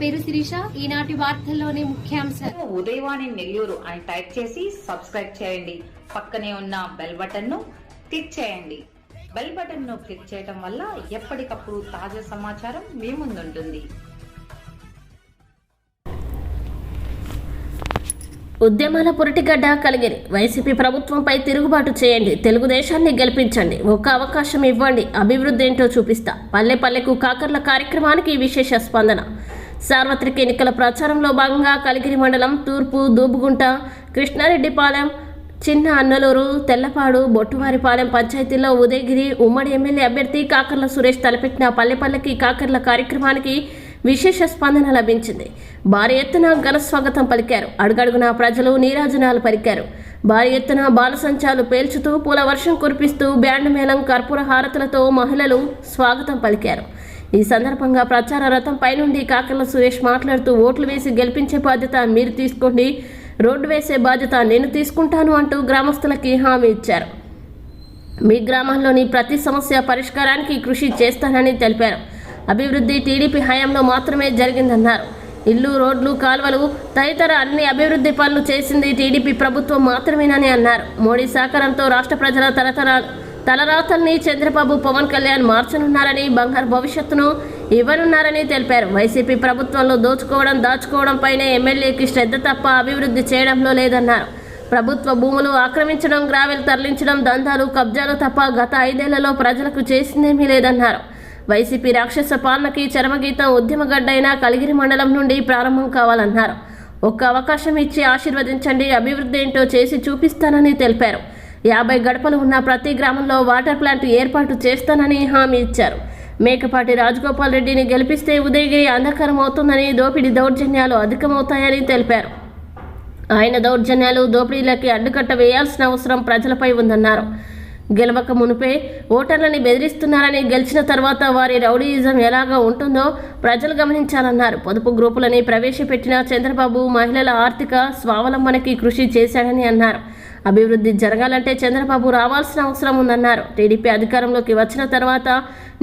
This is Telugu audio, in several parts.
పేరు శిరీష. ఈనాటి వార్తల్లోని ముఖ్యాంశాలు ఉదయవాణి నెల్లూరు అని టైప్ చేసి సబ్స్క్రైబ్ చేయండి. పక్కనే ఉన్న బెల్ బటన్ను క్లిక్ చేయండి. బెల్ బటన్ను క్లిక్ చేయడం వల్ల ఎప్పటికప్పుడు తాజా సమాచారం మీ ముందుంటుంది. ఉద్యమాల పురిటిగడ్డ కలిగిరి. వైసీపీ ప్రభుత్వంపై తిరుగుబాటు చేయండి. తెలుగుదేశాన్ని గెలిపించండి. ఒక్క అవకాశం ఇవ్వండి. అభివృద్ధి ఏంటో చూపిస్తా. పల్లె పల్లెకు కాకర్ల కార్యక్రమానికి విశేష స్పందన. సార్వత్రిక ఎన్నికల ప్రచారంలో భాగంగా కలిగిరి మండలం తూర్పు దూబుగుంట కృష్ణారెడ్డిపాలెం చిన్న అన్నలూరు తెల్లపాడు బొట్టువారిపాలెం పంచాయతీలో ఉదయగిరి ఉమ్మడి ఎమ్మెల్యే అభ్యర్థి కాకర్ల సురేష్ తలపెట్టిన పల్లెపల్లెకి కాకర్ల కార్యక్రమానికి విశేష స్పందన లభించింది. భారీ ఎత్తున ఘన స్వాగతం పలికారు. అడుగడుగున ప్రజలు నీరాజనాలు పలికారు. భారీ ఎత్తున బాలసంచాలు పేల్చుతూ పూల వర్షం కురిపిస్తూ బ్యాండ్ మేళం కర్పూర హారతులతో మహిళలు స్వాగతం పలికారు. ఈ సందర్భంగా ప్రచార రథం పైనుండి కాకర్ల సురేష్ మాట్లాడుతూ ఓట్లు వేసి గెలిపించే బాధ్యత మీరు తీసుకోండి రోడ్డు వేసే బాధ్యత నేను తీసుకుంటాను అంటూ గ్రామస్తులకి హామీ ఇచ్చారు. మీ గ్రామంలోని ప్రతి సమస్య పరిష్కారానికి కృషి చేస్తానని తెలిపారు. అభివృద్ధి టీడీపీ హయాంలో మాత్రమే జరిగిందన్నారు. ఇల్లు రోడ్లు కాల్వలు తదితర అన్ని అభివృద్ధి పనులు చేసింది టీడీపీ ప్రభుత్వం మాత్రమేనని అన్నారు. మోడీ సహకారంతో రాష్ట్ర ప్రజల తరతర తలరాతల్ని చంద్రబాబు పవన్ కళ్యాణ్ మార్చనున్నారని బంగారు భవిష్యత్తును ఇవ్వనున్నారని తెలిపారు. వైసీపీ ప్రభుత్వంలో దోచుకోవడం దాచుకోవడంపైనే ఎమ్మెల్యేకి శ్రద్ధ తప్ప అభివృద్ధి చేయడంలో లేదన్నారు. ప్రభుత్వ భూములు ఆక్రమించడం గ్రావెల్ తరలించడం దందాలు కబ్జాలు తప్ప గత ఐదేళ్ళలో ప్రజలకు చేసిందేమీ లేదన్నారు. వైసీపీ రాక్షస పాలనకి చరమగీతం ఉద్యమగడ్డైన కలిగిరి మండలం నుండి ప్రారంభం కావాలన్నారు. ఒక్క అవకాశం ఇచ్చి ఆశీర్వదించండి అభివృద్ధి ఏంటో చేసి చూపిస్తానని తెలిపారు. యాభై గడపలు ఉన్న ప్రతి గ్రామంలో వాటర్ ప్లాంట్ ఏర్పాటు చేస్తానని హామీ ఇచ్చారు. మేకపాటి రాజగోపాల్ రెడ్డిని గెలిపిస్తే ఉదయగిరి అంధకారం అవుతుందని దోపిడీ దౌర్జన్యాలు అధికమవుతాయని తెలిపారు. ఆయన దౌర్జన్యాలు దోపిడీలకి అడ్డుకట్ట వేయాల్సిన అవసరం ప్రజలపై ఉందన్నారు. గెలవక మునిపే ఓటర్లని బెదిరిస్తున్నారని గెలిచిన తర్వాత వారి రౌడీయిజం ఎలాగా ఉంటుందో ప్రజలు గమనించాలన్నారు. పొదుపు గ్రూపులని ప్రవేశపెట్టిన చంద్రబాబు మహిళల ఆర్థిక స్వావలంబనకి కృషి చేశాడని అన్నారు. అభివృద్ధి జరగాలంటే చంద్రబాబు రావాల్సిన అవసరం ఉందన్నారు. టీడీపీ అధికారంలోకి వచ్చిన తర్వాత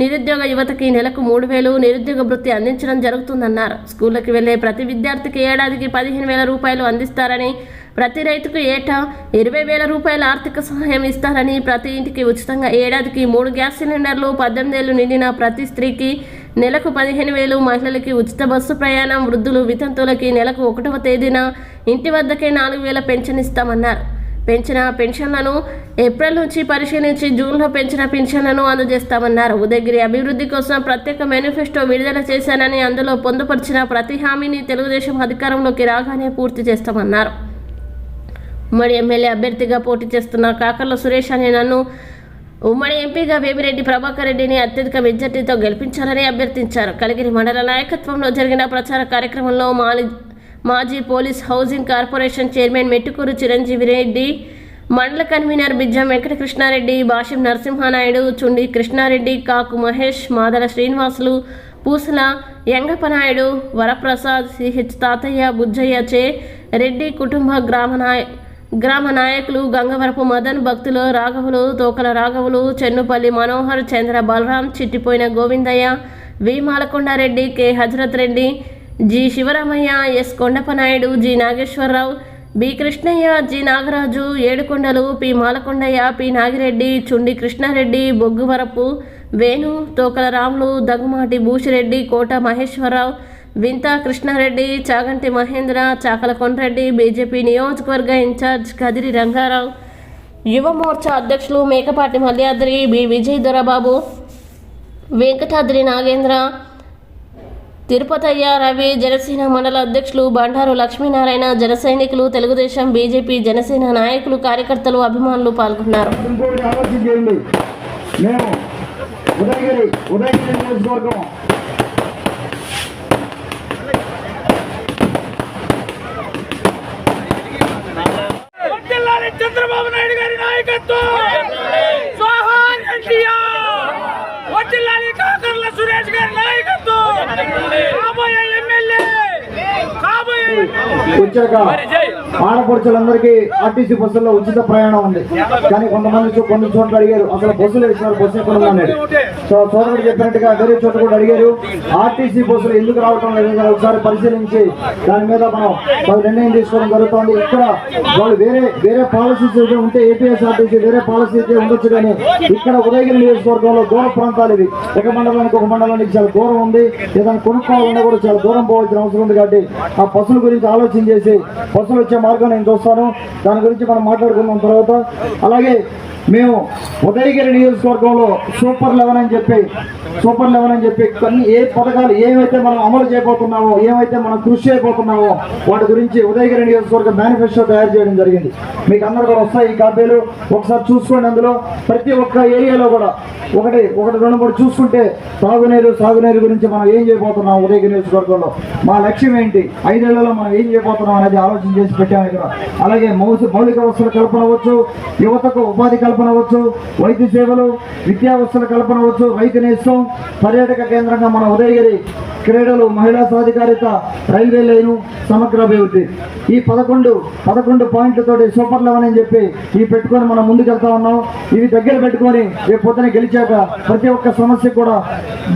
నిరుద్యోగ యువతకి నెలకు మూడు వేలు నిరుద్యోగ వృత్తి అందించడం జరుగుతుందన్నారు. స్కూళ్ళకి వెళ్ళే ప్రతి విద్యార్థికి ఏడాదికి పదిహేను వేల రూపాయలు అందిస్తారని ప్రతి రైతుకు ఏటా ఇరవై వేల రూపాయల ఆర్థిక సహాయం ఇస్తారని ప్రతి ఇంటికి ఉచితంగా ఏడాదికి మూడు గ్యాస్ సిలిండర్లు పద్దెనిమిదేళ్ళు నిండిన ప్రతి స్త్రీకి నెలకు పదిహేను వేలు మహిళలకి ఉచిత బస్సు ప్రయాణం వృద్ధులు వితంతువులకి నెలకు ఒకటవ తేదీన ఇంటి వద్దకే నాలుగు వేల పెన్షన్ ఇస్తామన్నారు. పెంచిన పెన్షన్లను ఏప్రిల్ నుంచి పరిశీలించి జూన్లో పెంచిన పెన్షన్లను అందజేస్తామన్నారు. ఉదయగిరి అభివృద్ధి కోసం ప్రత్యేక మేనిఫెస్టో విడుదల చేశానని అందులో పొందుపరిచిన ప్రతి హామీని తెలుగుదేశం అధికారంలోకి రాగానే పూర్తి చేస్తామన్నారు. ఉమ్మడి ఎమ్మెల్యే అభ్యర్థిగా పోటీ చేస్తున్న కాకర్ల సురేష్ అనే నన్ను ఉమ్మడి ఎంపీగా వేమిరెడ్డి ప్రభాకర్ రెడ్డిని అత్యధిక మెజార్టీతో గెలిపించాలని అభ్యర్థించారు. కలిగిరి మండల నాయకత్వంలో జరిగిన ప్రచార కార్యక్రమంలో మాలి మాజీ police housing corporation chairman Mettukuru Chiranjeevi Reddy మండల కన్వీనర్ బిజ్జం వెంకటకృష్ణారెడ్డి భాషం నరసింహానాయుడు చుండి కృష్ణారెడ్డి కాకు మహేష్ మాదల శ్రీనివాసులు పూసల యంగపనాయుడు వరప్రసాద్ సిహెచ్ తాతయ్య బుజ్జయ్య చే రెడ్డి కుటుంబ గ్రామ నాయ గ్రామ నాయకులు గంగవరపు మదన్ భక్తులు రాఘవులు తోకల రాఘవులు చెన్నుపల్లి మనోహర్ చంద్ర బలరాం చిట్టిపోయిన గోవిందయ్య వి Malakonda Reddy K Hazrat Reddy G Sivaramayya yes Kondapanaidu G Nageswararao B Krishnaiah G Nagaraju ఏడుకొండలు పి మాలకొండయ్య పి నాగిరెడ్డి చుండి కృష్ణారెడ్డి బొగ్గువరపు వేణు తోకల రాములు దగ్గుమాటి భూషిరెడ్డి కోట మహేశ్వరరావు వింత కృష్ణారెడ్డి చాగంటి మహేంద్ర చాకల కొండ్రెడ్డి బీజేపీ నియోజకవర్గ ఇన్ఛార్జ్ కదిరి రంగారావు. యువ మోర్చా అధ్యక్షులు మేకపాటి మల్యాద్రి బి విజయ్ దొరబాబు వెంకటాద్రి నాగేంద్ర తిరుపతయ్య రవి జనసేన మండల అధ్యక్షులు బండారు లక్ష్మీనారాయణ జన సైనికులు తెలుగుదేశం బీజేపీ జనసేన నాయకులు కార్యకర్తలు అభిమానులు పాల్గొన్నారు. చంద్రబాబు నాయుడు గారి నాయకత్వం! కాకర్ల సురేష్ ఆడపడుచులందరికీ ఆర్టీసీ బస్సుల్లో ఉచిత ప్రయాణం ఉంది. కానీ కొంతమంది కొన్ని చోట్ల అడిగారు అసలు బస్సులు ఇస్తున్నారు బస్సు ఎక్కడ సో సోదరుడు చెప్పినట్టుగా వేరే చోట కూడా అడిగారు ఆర్టీసీ బస్సులు ఎందుకు రావటం లేదు ఒకసారి పరిశీలించి దాని మీద మనం వాళ్ళు నిర్ణయం తీసుకోవడం జరుగుతుంది. ఇక్కడ వాళ్ళు వేరే వేరే పాలసీస్ అయితే ఉంటే ఏపీఎస్ఆర్టీసీ వేరే పాలసీ అయితే ఉండొచ్చు కానీ ఇక్కడ ఉదయగిరి నియోజకవర్గంలో దూర ప్రాంతాలు ఇవి. ఒక మండలానికి ఒక మండలానికి చాలా దూరం ఉంది. ఏదైనా కొనుక్కోవాలన్నా కూడా చాలా దూరం పోవాల్సిన అవసరం ఉంది కాబట్టి ఆ బస్సుల గురించి ఆలోచన చేసి బస్సులు వచ్చే మార్గం నేను చూస్తాను. దాని గురించి మనం మాట్లాడుకుందాం తర్వాత. అలాగే మేము ఉదయగిరి నియోజకవర్గంలో సూపర్ లెవెన్ అని చెప్పి సూపర్ లెవెన్ అని చెప్పి కొన్ని ఏ పథకాలు ఏమైతే మనం అమలు చేయబోతున్నామో ఏమైతే మనం కృషి చేయబోతున్నామో వాటి గురించి ఉదయగిరి నియోజకవర్గ మేనిఫెస్టో తయారు చేయడం జరిగింది. మీకు అందరు కూడా వస్తాయి ఈ కాపీలు. ఒకసారి చూసుకోండి అందులో. ప్రతి ఒక్క ఏరియాలో కూడా ఒకటి ఒకటి రెండు మూడు చూసుకుంటే తాగునీరు సాగునీరు గురించి మనం ఏం చేయబోతున్నాం ఉదయగిరి నియోజకవర్గంలో? మా లక్ష్యం ఏంటి? ఐదేళ్ళలో మనం ఏం చేయబోతున్నాం అనేది ఆలోచన చేసి పెట్టాము ఇక్కడ అలాగే మౌలిక వసతుల కల్పన అవ్వచ్చు యువతకు ఉపాధి కల్పన అవ్వచ్చు వైద్య సేవలు విద్యా వసతుల కల్పన అవ్వచ్చు రైతు నేస్తం పర్యాటక కేంద్రంగా మన ఉదయగిరి క్రీడలు మహిళా సాధికారిత రైల్వే లైను సమగ్ర అభివృద్ధి. ఈ పదకొండు పదకొండు పాయింట్లతోటి సూపర్ లెవెన్ అని చెప్పి ఇవి పెట్టుకొని మనం ముందుకెళ్తా ఉన్నాం. ఇవి దగ్గర పెట్టుకొని రేపు పొద్దున గెలిచాక ప్రతి ఒక్క సమస్య కూడా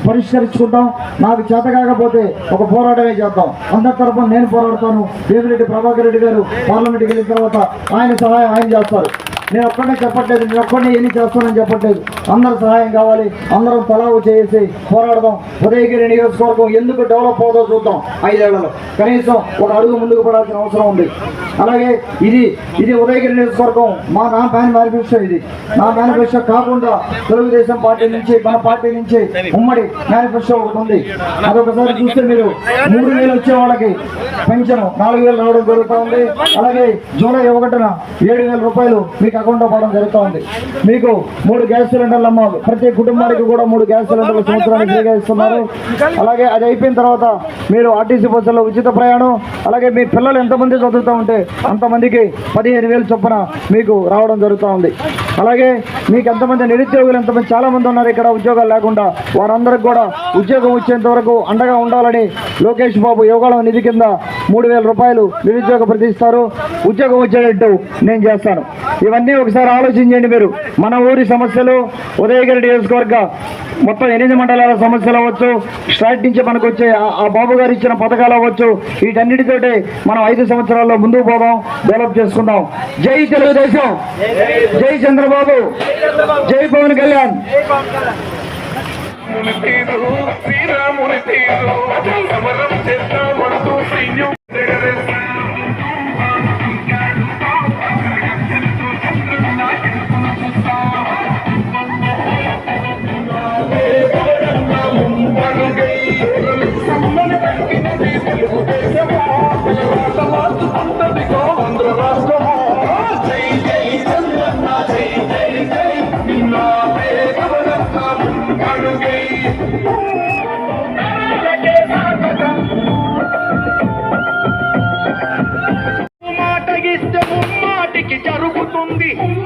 పరిష్కరించుకుంటాం. నాకు చేత కాకపోతే ఒక పోరాటమే చేద్దాం. అందరి తరఫున నేను పోరాడతాను. దేవిరెడ్డి ప్రభాకర్ రెడ్డి గారు పార్లమెంట్ గెలిచిన తర్వాత ఆయన సహాయం ఆయన చేస్తారు. నేను ఒక్కడే చెప్పట్లేదు నేను ఒక్కడే ఎన్ని చేస్తానని చెప్పట్లేదు. అందరూ సహాయం కావాలి అందరం తలావు చేసి పోరాడదాం. ఉదయగిరి నియోజకవర్గం ఎందుకు డెవలప్ అవుతుందో చూద్దాం ఐదేళ్ళలో. కనీసం ఒక అడుగు ముందుకు పడాల్సిన అవసరం ఉంది. అలాగే ఇది ఇది ఉదయగిరి నియోజకవర్గం మా నా ప్యాన్ మేనిఫెస్టో ఇది. నా మేనిఫెస్టో కాకుండా తెలుగుదేశం పార్టీ నుంచి మన పార్టీ నుంచి ఉమ్మడి మేనిఫెస్టో ఒకటి ఉంది. అదొకసారి చూస్తే మీరు మూడు వేలు వచ్చే వాళ్ళకి పెన్షన్ నాలుగు వేలు రావడం జరుగుతూ ఉంది. అలాగే జూలై ఒకటిన ఏడు వేల రూపాయలు మీకు అకౌంట్లో పోవడం జరుగుతుంది. మీకు మూడు గ్యాస్ సిలిండర్లు అమ్మాలి ప్రతి కుటుంబానికి కూడా మూడు గ్యాస్ సిలిండర్లు సంవత్సరానికి ఫ్రీగా ఇస్తున్నారు అలాగే అది అయిపోయిన తర్వాత మీరు ఆర్టీసీ బస్సులో ఉచిత ప్రయాణం అలాగే మీ పిల్లలు ఎంతమంది చదువుతూ ఉంటే అంతమందికి పదిహేను వేలు చొప్పున మీకు రావడం జరుగుతూ ఉంది. అలాగే మీకు ఎంతమంది నిరుద్యోగులు ఎంతమంది చాలామంది ఉన్నారు ఇక్కడ ఉద్యోగాలు లేకుండా వారందరికి కూడా ఉద్యోగం వచ్చేంత వరకు అండగా ఉండాలని లోకేష్ బాబు యోగాళం నిధి కింద మూడు వేల రూపాయలు నిరుద్యోగ ప్రతిస్తారు. ఉద్యోగం వచ్చేటట్టు నేను చేస్తాను. ఇవన్నీ ఒకసారి ఆలోచించండి మీరు. మన ఊరి సమస్యలు ఉదయగిరి నియోజకవర్గ మొత్తం ఎనిమిది మండలాల సమస్యలు అవ్వచ్చు స్ట్రైట్ నుంచి మనకు వచ్చే ఆ- బాబు గారు ఇచ్చిన పథకాలు అవ్వచ్చు వీటన్నిటితోటి మనం ఐదు సంవత్సరాల్లో ముందుకు పోదాం డెవలప్ చేసుకుందాం. జై తెలుగుదేశం! జై చంద్రబాబు! జై పవన్ కళ్యాణ్! శ్రీరాముని తీరు సమరం చేస్తామంటూ సైన్యం జరుగుతుంది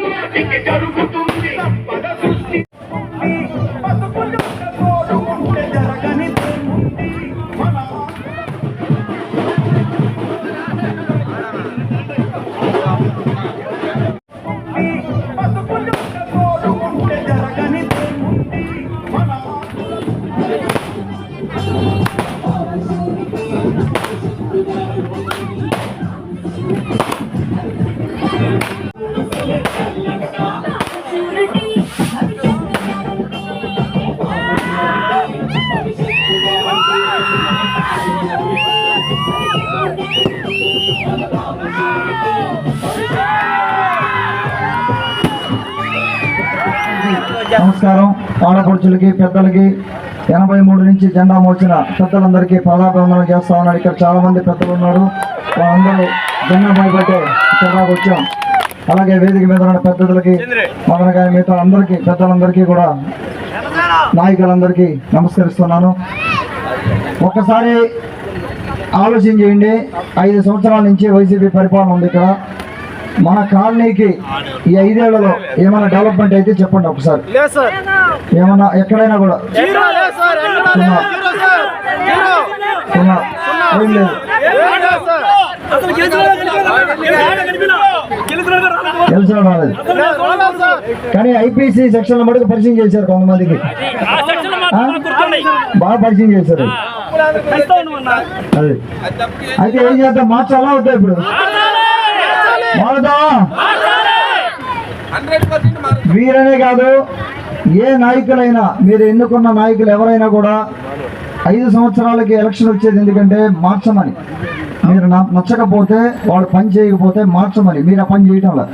నమస్కారం. ఆడపడుచులకి పెద్దలకి ఎనభై మూడు నుంచి జెండా మోచిన పెద్దలందరికీ పాదాభివందనం చేస్తా ఉన్నారు ఇక్కడ చాలా మంది పెద్దలు ఉన్నారు. వాళ్ళందరూ జెండా భయపట్టే ఇక్కడ వచ్చాం. అలాగే వేదిక మీద ఉన్న పెద్దలకి మొదల మిగతా అందరికీ పెద్దలందరికీ కూడా నాయకులందరికీ నమస్కరిస్తున్నాను. ఒక్కసారి ఆలోచన చేయండి. ఐదు సంవత్సరాల నుంచి వైసీపీ పరిపాలన ఉంది ఇక్కడ. మన కాలనీకి ఈ ఐదేళ్ళలో ఏమైనా డెవలప్మెంట్ అయితే చెప్పండి ఒకసారి. ఏమన్నా ఎక్కడైనా కూడా. రాలేదు. కానీ ఐపీసీ సెక్షన్ మటుకు పరిచయం చేశారు కొంతమందికి. బాగా పరిచయం చేశారు. అయితే ఏం చేద్దాం? మార్చాలా అవుతాయి ఇప్పుడు? మారుదాం వీరనే కాదు ఏ నాయకులైనా మీరు ఎన్నుకున్న నాయకులు ఎవరైనా కూడా ఐదు సంవత్సరాలకి ఎలక్షన్ వచ్చేది ఎందుకంటే మార్చమని. మీరు నా- నచ్చకపోతే వాడు పని చేయకపోతే మార్చమని. మీరు ఆ పని చేయటం లేదు.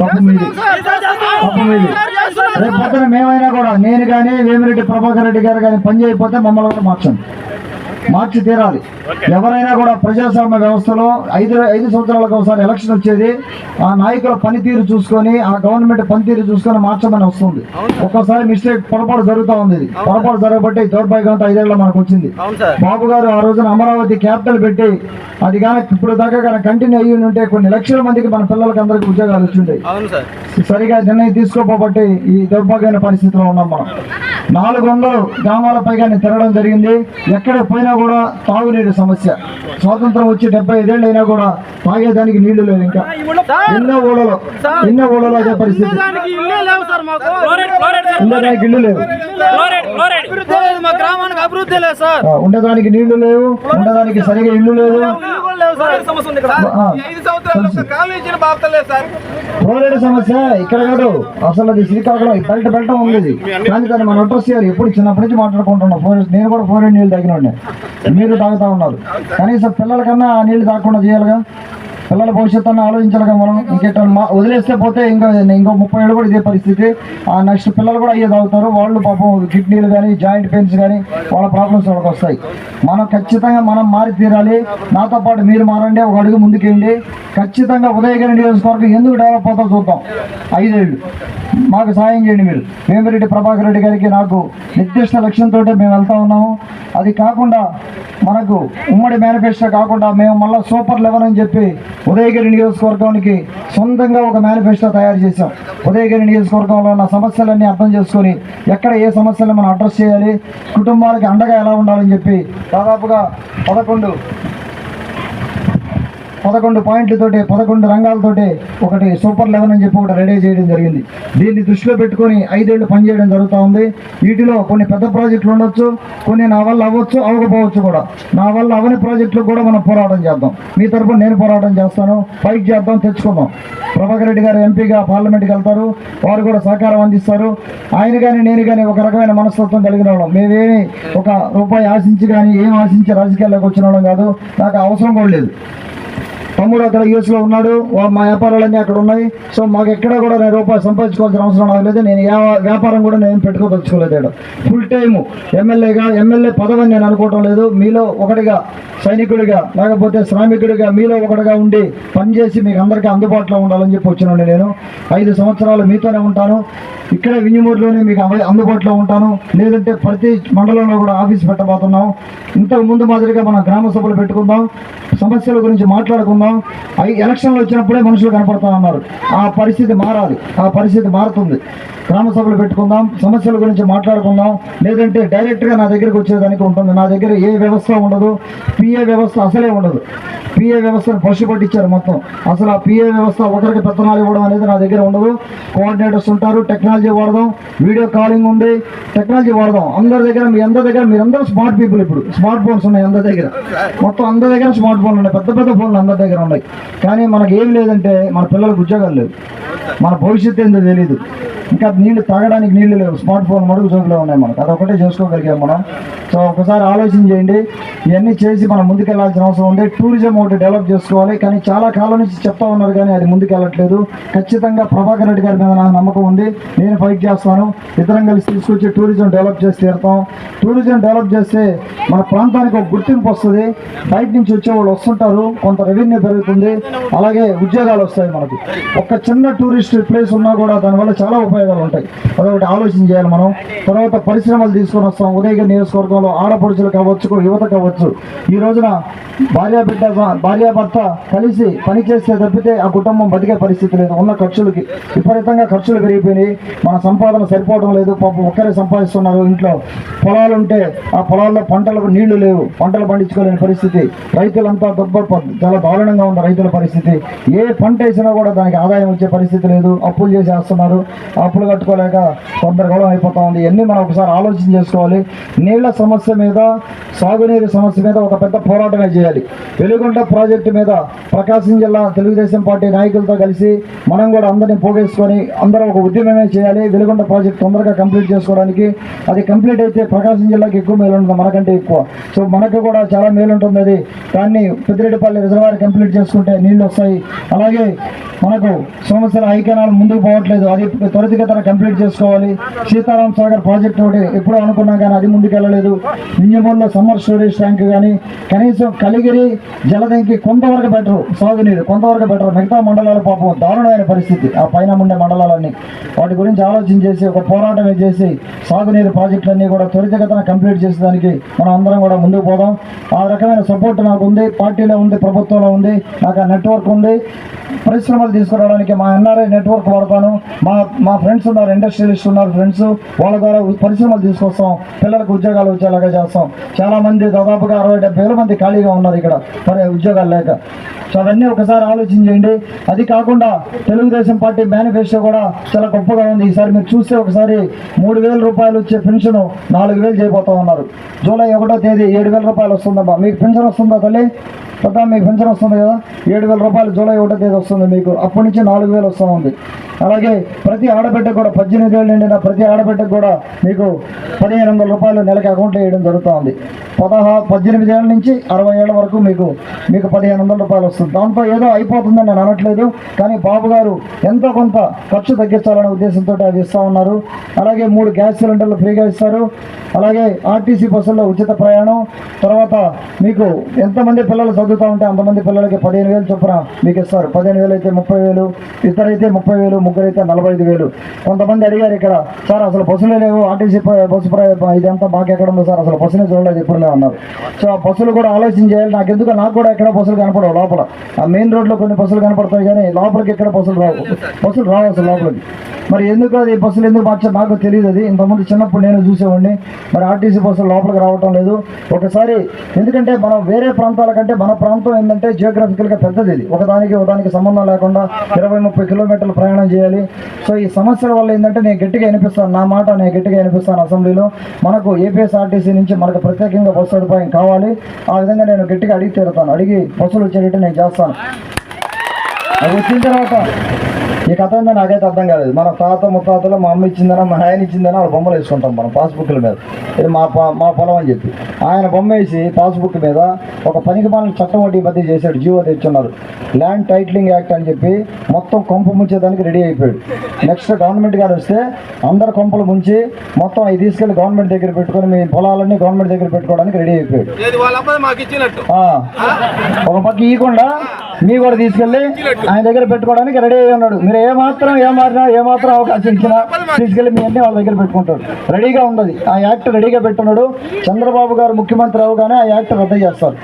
తప్పు మీది. తప్పు మీది. రేపు పొద్దున మేమైనా కూడా నేను కానీ వేమిరెడ్డి ప్రభాకర్ రెడ్డి గారు కానీ పని చేయకపోతే మమ్మల్ని కూడా మార్చండి. మార్చి తీరాలి. ఎవరైనా కూడా ప్రజాస్వామ్య వ్యవస్థలో ఐదు ఐదు సంవత్సరాలకు ఒకసారి ఎలక్షన్ వచ్చేది ఆ నాయకుల పనితీరు చూసుకొని ఆ గవర్నమెంట్ పనితీరు చూసుకొని మార్చమని వస్తుంది. ఒక్కోసారి మిస్టేక్ పొరపాటు జరుగుతూ ఉంది. పొరపాటు జరగబట్టి దౌర్భాగ్యంతో ఐదేళ్ళ మనకు వచ్చింది. బాబు గారు ఆ రోజున అమరావతి క్యాపిటల్ పెట్టి అది కానీ ఇప్పుడు దాకా కానీ కంటిన్యూ అయ్యి ఉంటే కొన్ని లక్షల మందికి మన పిల్లలకి అందరికి ఉద్యోగాలు వచ్చిండే సరిగా నిర్ణయం తీసుకోపోబట్టి ఈ దౌర్భాగ్యమైన పరిస్థితిలో ఉన్నాం మనం. నాలుగు వందలు గ్రామాల పైగా తిరగడం జరిగింది. ఎక్కడ పోయినా కూడా తాగునీరు సమస్య. స్వాతంత్రం వచ్చి డెబ్బై ఐదేళ్ళు అయినా కూడా తాగేదానికి నీళ్ళు లేవు ఇంకా. ఎన్నో ఊళ్ళలో ఎన్నో ఊళ్ళలో అదే పరిస్థితి. ఉండడానికి ఇల్లు లేవు ఉండడానికి నీళ్ళు లేవు ఉండడానికి సరిగా ఇల్లు లేదు సార్. ఫ్లోరైడ్ సమస్య ఇక్కడ. కాదు. అసలు అది శ్రీకాకుళం ఈ బయట బయట ఉంది. కానీ దాన్ని మనం అడ్రస్ చేయాలి ఎప్పుడు చిన్నప్పటి నుంచి మాట్లాడుకుంటున్నాం. ఫోర్ నేను కూడా ఫ్లోరైడ్ నీళ్ళు తాగిన. మీరు తాగుతా ఉన్నారు. కనీసం పిల్లలకన్నా ఆ నీళ్ళు తాగకుండా చేయాలిగా? పిల్లల భవిష్యత్తు అన్న మనం ఇంకెట్లా మా వదిలేస్తే పోతే ఇంకా ఇంకో ముప్పై ఏళ్ళు కూడా ఇదే పరిస్థితి. ఆ నెక్స్ట్ పిల్లలు కూడా అయ్యే తాగుతారు. వాళ్ళు పాపం కిడ్నీలు కానీ జాయింట్ పెయిన్స్ కానీ వాళ్ళ ప్రాబ్లమ్స్ వాళ్ళకి వస్తాయి. మనం ఖచ్చితంగా మనం మారి తీరాలి. నాతో పాటు మీరు మారండి. ఒక అడుగు ముందుకేయండి ఖచ్చితంగా ఉదయగిరి నియోజకవర్గం ఎందుకు డెవలప్ అవుతా చూద్దాం. ఐదేళ్ళు. మాకు సాయం చేయండి మీరు. వేమిరెడ్డి ప్రభాకర్ రెడ్డి గారికి నాకు నిర్దిష్ట లక్ష్యంతో మేము వెళ్తా ఉన్నాము. అది కాకుండా మనకు ఉమ్మడి మేనిఫెస్టో కాకుండా మేము మళ్ళీ సూపర్ లెవెన్ అని చెప్పి ఉదయగిరి నియోజకవర్గానికి సొంతంగా ఒక మేనిఫెస్టో తయారు చేశాం. ఉదయగిరి నియోజకవర్గంలో ఉన్న సమస్యలన్నీ అర్థం చేసుకొని ఎక్కడ ఏ సమస్యలు మనం అడ్రస్ చేయాలి కుటుంబాలకి అండగా ఎలా ఉండాలని చెప్పి దాదాపుగా పదకొండు పదకొండు పాయింట్లతోటి పదకొండు రంగాలతోటి ఒకటి సూపర్ లెవెన్ అని చెప్పి ఒకటి రెడీ చేయడం జరిగింది. దీన్ని దృష్టిలో పెట్టుకొని ఐదేళ్ళు పనిచేయడం జరుగుతూ ఉంది. వీటిలో కొన్ని పెద్ద ప్రాజెక్టులు ఉండొచ్చు కొన్ని నా వల్ల అవ్వచ్చు అవ్వకపోవచ్చు కూడా. నా వల్ల అవని ప్రాజెక్టులకు కూడా మనం పోరాటం చేద్దాం. మీ తరఫున నేను పోరాటం చేస్తాను. ఫైట్ చేద్దాం తెచ్చుకుందాం. ప్రభాకర్ రెడ్డి గారు ఎంపీగా పార్లమెంట్కి వెళ్తారు. వారు కూడా సహకారం అందిస్తారు. ఆయన కానీ నేను కానీ ఒక రకమైన మనస్తత్వం కలిగిన వాళ్ళం. మేమేమి ఒక రూపాయి ఆశించి కానీ ఏం ఆశించి రాజకీయాల్లోకి వచ్చిన వాళ్ళం కాదు. నాకు అవసరం కూడా లేదు. తమ్ముడు అక్కడ యూఎస్లో ఉన్నాడు. మా వ్యాపారాలన్నీ అక్కడ ఉన్నాయి. సో మాకు ఎక్కడ కూడా నేను రూపాయలు సంపాదించుకోవాల్సిన అవసరం నాకు లేదు. నేను యా- వ్యాపారం కూడా నేను పెట్టుకోదలుచుకోలేదు ఫుల్ టైము ఎమ్మెల్యేగా ఎమ్మెల్యే పదవి నేను అనుకోవటం లేదు. మీలో ఒకటిగా సైనికుడిగా లేకపోతే శ్రామికుడిగా మీలో ఒకటిగా ఉండి పనిచేసి మీకు అందరికీ అందుబాటులో ఉండాలని చెప్పి వచ్చినండి నేను. ఐదు సంవత్సరాలు మీతోనే ఉంటాను. ఇక్కడ వింజమూరులోనే మీకు అందుబాటులో ఉంటాను. లేదంటే ప్రతి మండలంలో కూడా ఆఫీస్ పెట్టబోతున్నాం. ఇంతకు ముందు మాదిరిగా మనం గ్రామ సభలు పెట్టుకుందాం. సమస్యల గురించి మాట్లాడుకుందాం. ఐ ఎలక్షన్లు వచ్చినప్పుడే మనుషులు కనపడతా ఉన్నారు. ఆ పరిస్థితి మారాలి. ఆ పరిస్థితి మారుతుంది. గ్రామ సభలు పెట్టుకుందాం. సమస్యల గురించి మాట్లాడుకుందాం. లేదంటే డైరెక్ట్గా నా దగ్గరికి వచ్చేదానికి ఉంటుంది. నా దగ్గర ఏ వ్యవస్థ ఉండదు. పిఏ వ్యవస్థ అసలే ఉండదు. పిఏ వ్యవస్థను పశుపట్టించారు మొత్తం. అసలు ఆ పిఏ వ్యవస్థ ఒకరికి పెత్తనాలు ఇవ్వడం అనేది నా దగ్గర ఉండదు. కోఆర్డినేటర్స్ ఉంటారు. టెక్నాలజీ వాడదాం. వీడియో కాలింగ్ ఉంది. టెక్నాలజీ వాడదాం. అందరి దగ్గర మీ అందరి దగ్గర మీరందరూ స్మార్ట్ పీపుల్ ఇప్పుడు. స్మార్ట్ ఫోన్స్ ఉన్నాయి అందరి దగ్గర. మొత్తం అందరి దగ్గర స్మార్ట్ ఫోన్లు ఉన్నాయి. పెద్ద పెద్ద ఫోన్లు అందరి దగ్గర. ఉన్నాయి. కానీ మనకి ఏం లేదంటే మన పిల్లలకు ఉద్యోగాలు లేవు. మన భవిష్యత్తు ఏందో తెలియదు ఇంకా నీళ్ళు తాగడానికి నీళ్ళు లేవు. స్మార్ట్ ఫోన్ మడుగు జోబులో ఉన్నాయి మనకు. అదొకటే చేసుకోగలిగాం మనం. సో ఒకసారి ఆలోచన చేయండి. ఇవన్నీ చేసి మనం ముందుకెళ్ళాల్సిన అవసరం ఉంది. టూరిజం ఒకటి డెవలప్ చేసుకోవాలి. కానీ చాలా కాలం నుంచి చెప్తా ఉన్నారు కానీ అది ముందుకెళ్ళట్లేదు. ఖచ్చితంగా ప్రభాకర్ రెడ్డి గారి మీద నాకు నమ్మకం ఉంది. నేను ఫైట్ చేస్తాను. ఇద్దరం కలిసి తీసుకొచ్చి టూరిజం డెవలప్ చేసి తీరుతాం. టూరిజం డెవలప్ చేస్తే మన ప్రాంతానికి ఒక గుర్తింపు వస్తుంది. బయట నుంచి వచ్చే వాళ్ళు వస్తుంటారు. కొంత రెవెన్యూ పెరుగుతుంది అలాగే ఉద్యోగాలు వస్తాయి మనకు ఒక చిన్న టూరిస్ట్ ప్లేస్ ఉన్నా కూడా దానివల్ల చాలా ఉపయోగాలు ఉంటాయి అదొకటి ఆలోచన చేయాలి మనం తర్వాత పరిశ్రమలు తీసుకొని వస్తాం ఉదయగిరి నియోజకవర్గంలో ఆడపడుచులు కావచ్చు యువత కావచ్చు ఈ రోజున భార్య బిడ్డ భార్యాభర్త కలిసి పనిచేస్తే తప్పితే ఆ కుటుంబం బతికే పరిస్థితి లేదు ఉన్న ఖర్చులకి విపరీతంగా ఖర్చులు పెరిగిపోయినాయి మన సంపాదన సరిపోవడం లేదు పాపం ఒక్కరే సంపాదిస్తున్నారు ఇంట్లో పొలాలు ఉంటే ఆ పొలాల్లో పంటలకు నీళ్ళు లేవు పంటలు పండించుకోలేని పరిస్థితి రైతులంతా దొబ్బ చాలా దారుణంగా ఉంది రైతుల పరిస్థితి. ఏ పంట వేసినా కూడా దానికి ఆదాయం వచ్చే పరిస్థితి లేదు. అప్పులు చేసేస్తున్నారు అప్పులు కట్టుకోలేక గొడవ అయిపోతా ఉంది ఇవన్నీ మనం ఒకసారి ఆలోచన చేసుకోవాలి. నీళ్ళ సమస్య మీద సాగునీరు సమస్య మీద ఒక పెద్ద పోరాటమే చేయాలి. వెలుగొండ ప్రాజెక్టు మీద ప్రకాశం జిల్లా తెలుగుదేశం పార్టీ నాయకులతో కలిసి మనం కూడా అందరినీ పోగేసుకొని అందరం ఒక ఉద్యమమే చేయాలి. వెలుగొండ ప్రాజెక్ట్ తొందరగా కంప్లీట్ చేసుకోవడానికి. అది కంప్లీట్ అయితే ప్రకాశం జిల్లాకి ఎక్కువ మేలు ఉంటుంది మనకంటే ఎక్కువ. సో మనకు కూడా చాలా మేలు ఉంటుంది అది. దాన్ని పెద్దిరెడ్డిపల్లి రిజర్వాయర్ కంప్లీట్ చేసుకుంటే నీళ్ళు వస్తాయి. అలాగే మనకు సమస్యల ఐక్యనాలు ముందుకు పోవట్లేదు. అది త్వరితగతన కంప్లీట్ చేసుకోవాలి. సీతారాం సాగర్ ప్రాజెక్ట్ ఒకటి ఎప్పుడో అనుకున్నాం కానీ అది ముందుకెళ్ళలేదు. ఇంజమూరులో సమ్మర్ స్టోరేజ్ ట్యాంక్ కానీ కనీసం కలిగిరి జలదంకి కొంతవరకు బెటరు సాగునీరు కొంతవరకు బెటర్. మిగతా మండలాల పాపం దారుణమైన పరిస్థితి. ఆ పైన ఉండే మండలాలన్నీ. వాటి గురించి ఆలోచన చేసి ఒక పోరాటమే చేసి సాగునీరు ప్రాజెక్టులన్నీ కూడా త్వరితగతన కంప్లీట్ చేసేదానికి మనం అందరం కూడా ముందుకు పోదాం. ఆ రకమైన సపోర్ట్ నాకు ఉంది పార్టీలో ఉంది ప్రభుత్వంలో ఉంది. నాకు ఆ నెట్వర్క్ ఉంది. పరిశ్రమలు తీసుకురావడానికి మా ఎన్ఆర్ఐ నెట్వర్క్ వాడతాను. మా మా ఫ్రెండ్స్ ఉన్నారు ఇండస్ట్రియలిస్ట్ ఉన్నారు ఫ్రెండ్స్ వాళ్ళ ద్వారా పరిశ్రమలు తీసుకొస్తాం. పిల్లలకు ఉద్యోగాలు వచ్చేలాగా చేస్తాం. చాలా మంది దాదాపుగా అరవై డెబ్బై వేల మంది ఖాళీగా ఉన్నారు ఇక్కడ. మరి ఉద్యోగాలు లేక. సో అవన్నీ ఒకసారి ఆలోచించండి అది కాకుండా తెలుగుదేశం పార్టీ మేనిఫెస్టో కూడా చాలా గొప్పగా ఉంది. ఈసారి మీరు చూస్తే ఒకసారి మూడు వేల రూపాయలు వచ్చే పెన్షన్ నాలుగు వేలు చేయబోతా ఉన్నారు. జూలై ఒకటో తేదీ ఏడు వేల రూపాయలు వస్తుందమ్మా మీకు పెన్షన్ వస్తుందా తల్లి? పెద్ద మీకు పెన్షన్ వస్తుంది కదా? ఏడు వేల రూపాయలు జూలై ఒకటో తేదీ వస్తుంది మీకు. అప్పటి నుంచి నాలుగు వేలు వస్తూ ఉంది. అలాగే ప్రతి ఆడబిడ్డకు కూడా పద్దెనిమిది ఏళ్ళు నిండిన ప్రతి ఆడబిడ్డకు కూడా మీకు పదిహేను వందల రూపాయలు నెలకి అకౌంట్లో వేయడం జరుగుతూ ఉంది పదహా పద్దెనిమిది ఏళ్ళ నుంచి అరవై ఏళ్ళ వరకు మీకు మీకు పదిహేను వందల రూపాయలు వస్తుంది. దాంతో ఏదో అయిపోతుందని నేను అనట్లేదు కానీ బాబు గారు ఎంతో కొంత ఖర్చు తగ్గించాలనే ఉద్దేశంతో అవి ఇస్తూ ఉన్నారు. అలాగే మూడు గ్యాస్ సిలిండర్లు ఫ్రీగా ఇస్తారు. అలాగే ఆర్టీసీ బస్సుల్లో ఉచిత ప్రయాణం. తర్వాత మీకు ఎంతమంది పిల్లలు చదువుతూ ఉంటే అంతమంది పిల్లలకి పదిహేను వేలు చొప్పున మీకు ఇస్తారు. పదిహేను వేలు అయితే ముప్పై వేలు ఇద్దరైతే ముప్పై వేలు ముగ్గురు అయితే నలభై ఐదు వేలు. కొంతమంది అడిగారు ఇక్కడ సార్ అసలు బస్సులే లేవు ఆర్టీసీ బస్సు ఇదంతా మాకు ఎక్కడ ఉంది సార్? అసలు బస్సునే చూడలేదు ఎప్పుడు అన్నారు. సో ఆ బస్సులు కూడా ఆలోచన చేయాలి. నాకు ఎందుకు నాకు కూడా ఎక్కడ బస్సులు కనపడవు లోపల. ఆ మెయిన్ రోడ్లో కొన్ని బస్సులు కనపడతాయి కానీ లోపలికి ఎక్కడ బస్సులు రావు. బస్సులు రావు అసలు లోపలికి. మరి ఎందుకు అది? బస్సులు ఎందుకు మార్చారు నాకు తెలియదు అది. ఇంతకుముందు చిన్నప్పుడు నేను చూసేవాడిని. మరి ఆర్టీసీ బస్సులు లోపలికి రావటం లేదు. ఒకసారి ఎందుకంటే మనం వేరే ప్రాంతాల కంటే మన ప్రాంతం ఏంటంటే జియోగ్రఫికల్గా పెద్దది ఇది. ఒకదానికి ఒకదానికి సంబంధం లేకుండా ఇరవై ముప్పై కిలోమీటర్లు ప్రయాణం చేయాలి. సో ఈ సమస్యల వల్ల ఏంటంటే నేను గట్టిగా వినిపిస్తాను. నా మాట నేను గట్టిగా వినిపిస్తాను అసెంబ్లీలో. మనకు ఏపీఎస్ఆర్టీసీ నుంచి మనకు ప్రత్యేకంగా బస్సు సదుపాయం కావాలి. ఆ విధంగా నేను గట్టిగా అడిగి తీరుతాను. అడిగి బస్సులు వచ్చేటట్టు నేను చేస్తాను. అది వచ్చిన తర్వాత ఈ కథ ఏందో నాకైతే అర్థం కాలేదు. మన తాత ముత్తాతలు మా అమ్మ ఇచ్చిందనా మా ఆయన ఇచ్చిందనా వాళ్ళ బొమ్మలు వేసుకుంటాం మనం పాస్బుక్ల మీద. ఇది మా మా పొలం అని చెప్పి. ఆయన బొమ్మ వేసి పాస్బుక్ మీద ఒక పనికి మన చట్టం ఈ మధ్య చేశాడు. జీవో తెచ్చున్నారు. ల్యాండ్ టైటిలింగ్ యాక్ట్ అని చెప్పి మొత్తం కొంప ముంచేదానికి రెడీ అయిపోయాడు. నెక్స్ట్ గవర్నమెంట్ గారు వస్తే అందరు కొంపలు ముంచి మొత్తం అవి తీసుకెళ్ళి గవర్నమెంట్ దగ్గర పెట్టుకొని మీ పొలాలన్నీ గవర్నమెంట్ దగ్గర పెట్టుకోవడానికి రెడీ అయిపోయాడు. ఒక పక్క ఇవ్వకుండా మీ కూడా తీసుకెళ్ళి ఆయన దగ్గర పెట్టుకోవడానికి రెడీ అయ్యి ఉన్నాడు. మీరు ఏ మాత్రం ఏ మారినా ఏ మాత్రం అవకాశం ఇచ్చినా తీసుకెళ్ళి మీ అన్ని వాళ్ళ దగ్గర పెట్టుకుంటాడు. రెడీగా ఉండదు. ఆ యాక్ట్ రెడీగా పెట్టున్నాడు. చంద్రబాబు గారు ముఖ్యమంత్రి అవగానే ఆ యాక్ట్ రద్దు చేస్తారు.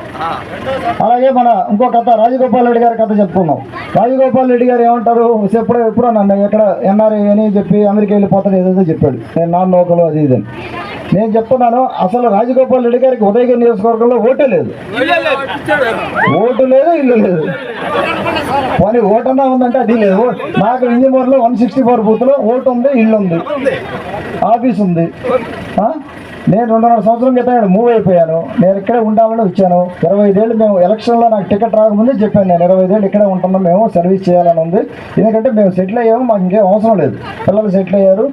అలాగే మన ఇంకో కథ రాజగోపాల్ రెడ్డి గారి కథ చెప్పుకున్నాం రాజగోపాల్ రెడ్డి గారు ఏమంటారు? ఎప్పుడో ఎప్పుడో నన్ను ఎక్కడ ఎన్ఆర్ఐ అని చెప్పి అమెరికా వెళ్ళిపోతాడు ఏదైతే చెప్పాడు. నేను నాన్న లోకల్ అది ఇది అని. నేను చెప్తున్నాను అసలు రాజగోపాల్ రెడ్డి గారికి ఉదయగిరి నియోజకవర్గంలో ఓటే లేదు. ఓటు లేదు ఇల్లు లేదు. పోనీ ఓటు అన్నా ఉందంటే అది లేదు. నాకు ఇంజమూరులో వన్ సిక్స్టీ ఫోర్ బూత్లో ఓటు ఉంది ఇల్లు ఉంది ఆఫీస్ ఉంది. నేను రెండున్నర సంవత్సరం క్రితం మూవ్ అయిపోయాను. నేను ఇక్కడే ఉండాలని వచ్చాను. ఇరవై ఐదేళ్ళు మేము ఎలక్షన్లో నాకు టికెట్ రాకముందే చెప్పాను నేను ఇరవై ఐదేళ్ళు ఇక్కడే ఉంటున్నాం మేము సర్వీస్ చేయాలని ఉంది. ఎందుకంటే మేము సెటిల్ అయ్యాము మాకు ఇంకేం అవసరం లేదు. పిల్లలు సెటిల్ అయ్యారు.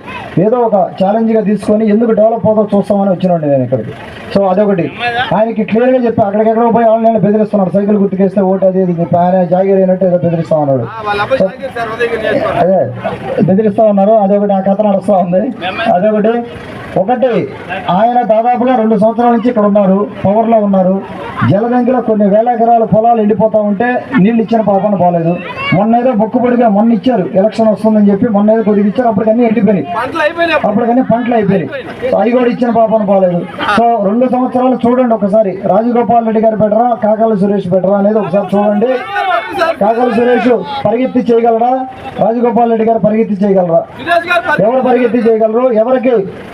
ఏదో ఒక ఛాలెంజ్గా తీసుకొని ఎందుకు డెవలప్ అవుతుందో చూస్తామని వచ్చినండి నేను ఇక్కడికి. సో అదొకటి. ఆయనకి క్లియర్గా చెప్పి అక్కడికెక్కడ పోయి వాళ్ళని నేను బెదిరిస్తున్నాడు సైకిల్ గుర్తుకేస్తే ఓటు అది ఇది చెప్పి ఆయన జాగిరి అయినట్టు ఏదో బెదిరిస్తా ఉన్నాడు. వాళ్ళ అదే బెదిరిస్తా ఉన్నారు అదొకటి ఆ కథ నడుస్తూ ఉంది. అదొకటి ఒకటి ఆయన దాదాపుగా రెండు సంవత్సరాల నుంచి ఇక్కడ ఉన్నారు పవర్లో ఉన్నారు. జలదంకిలో కొన్ని వేల ఎకరాల పొలాలు ఎండిపోతా ఉంటే నీళ్ళు ఇచ్చిన పాపన పోలేదు. మొన్న ఏదో మొక్కుబడిగా మొన్న ఇచ్చారు ఎలక్షన్ వస్తుందని చెప్పి మొన్న ఏదో కొద్దిగా ఇచ్చారు అప్పటికన్నీ ఎండిపోయినాయి. అప్పటికన్నీ పంటలు అయిపోయినాయి. అవి కూడా ఇచ్చిన పాపన పోలేదు. సో రెండు సంవత్సరాలు చూడండి ఒకసారి. రాజగోపాల్ రెడ్డి గారు బెటరా కాకాల సురేష్ బెటరా అనేది ఒకసారి చూడండి. కాకాల సురేష్ పరిగెత్తి చేయగలరా? రాజగోపాల్ రెడ్డి గారు పరిగెత్తి చేయగలరా? ఎవరు పరిగెత్తి చేయగలరు? ఎవరికి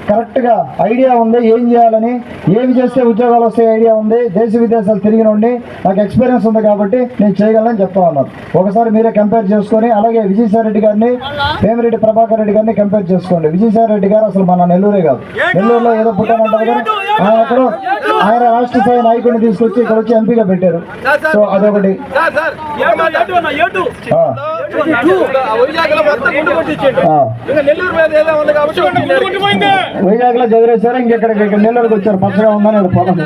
కరెక్ట్గా ఐడియా ఉంది? ఏం చేయాలని ఏమి చేస్తే ఉద్యోగాలు వస్తే ఐడియా ఉంది. దేశ విదేశాలు తిరిగిన ఉండి నాకు ఎక్స్పీరియన్స్ ఉంది కాబట్టి నేను చేయగలను చెప్తా ఉన్నాను ఒకసారి మీరే కంపేర్ చేసుకొని అలాగే విజయసాయి రెడ్డి గారిని వేమిరెడ్డి ప్రభాకర్ రెడ్డి గారిని కంపేర్ చేసుకోండి. విజయసాయి రెడ్డి గారు అసలు మన నెల్లూరే కాదు. నెల్లూరులో ఏదో పుట్టానంటారు కానీ ఆయన అక్కడ ఆయన రాష్ట్ర స్థాయి నాయకుడిని తీసుకొచ్చి ఇక్కడ వచ్చి ఎంపీగా పెట్టారు. సో అదొకటి. సార్ సార్ ఏమన్నా ఏటు అన్న ఏటు ఆ, వైజాగ్లో మొత్తం గుండు ఇక్కడికి ఆ. ఇక్కడ వచ్చారు పచ్చగా ఉందని పొలం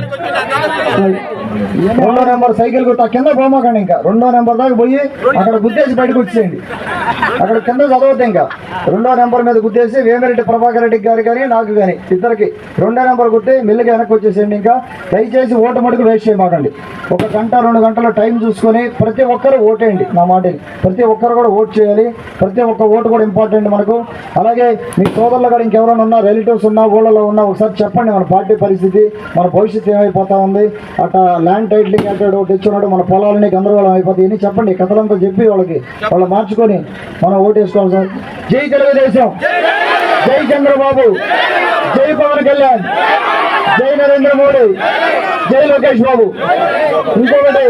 రెండో నెంబర్ సైకిల్ గుర్తు ఆ కింద పోమాకండి ఇంకా. రెండో నెంబర్ దాకా పోయి అక్కడ గుద్దేసి బయటకు వచ్చేయండి. అక్కడ కింద చదవద్దు ఇంకా. రెండో నెంబర్ మీద గుద్దేసి వేమిరెడ్డి ప్రభాకర్ రెడ్డి గారు కానీ నాకు కానీ ఇద్దరికి రెండో నెంబర్ కొట్టి మెల్లిగా వెనక్కి వచ్చేసేయండి ఇంకా. దయచేసి ఓటు మటుకు వేస్ట్ చేయమాకండి. ఒక గంట రెండు గంటల టైం చూసుకొని ప్రతి ఒక్కరు ఓటేయండి నా మాటకి ప్రతి ఒక్కరు కూడా ఓట్ చేయాలి. ప్రతి ఒక్క ఓటు కూడా ఇంపార్టెంట్ మనకు. అలాగే మీ సోదరులు కూడా ఇంకెవరైనా ఉన్నా రిలేటివ్స్ ఉన్నా ఊళ్ళలో ఉన్నా ఒకసారి చెప్పండి మన పార్టీ పరిస్థితి మన భవిష్యత్తు ఏమైపోతా ఉంది. అట్లా ల్యాండ్ టైటిలింగ్ అంటాడు తెచ్చున్నాడు మన పొలాలని గందరగోళం అయిపోతుంది ఇన్ని చెప్పండి కథలంతా చెప్పి వాళ్ళకి వాళ్ళు మార్చుకొని మనం ఓటేసుకోవాలి సార్. జై తెలుగుదేశం. జై చంద్రబాబు. జై పవన్ కళ్యాణ్. జై నరేంద్ర మోడీ. జై లోకేష్ బాబు. ఇంకొకటి.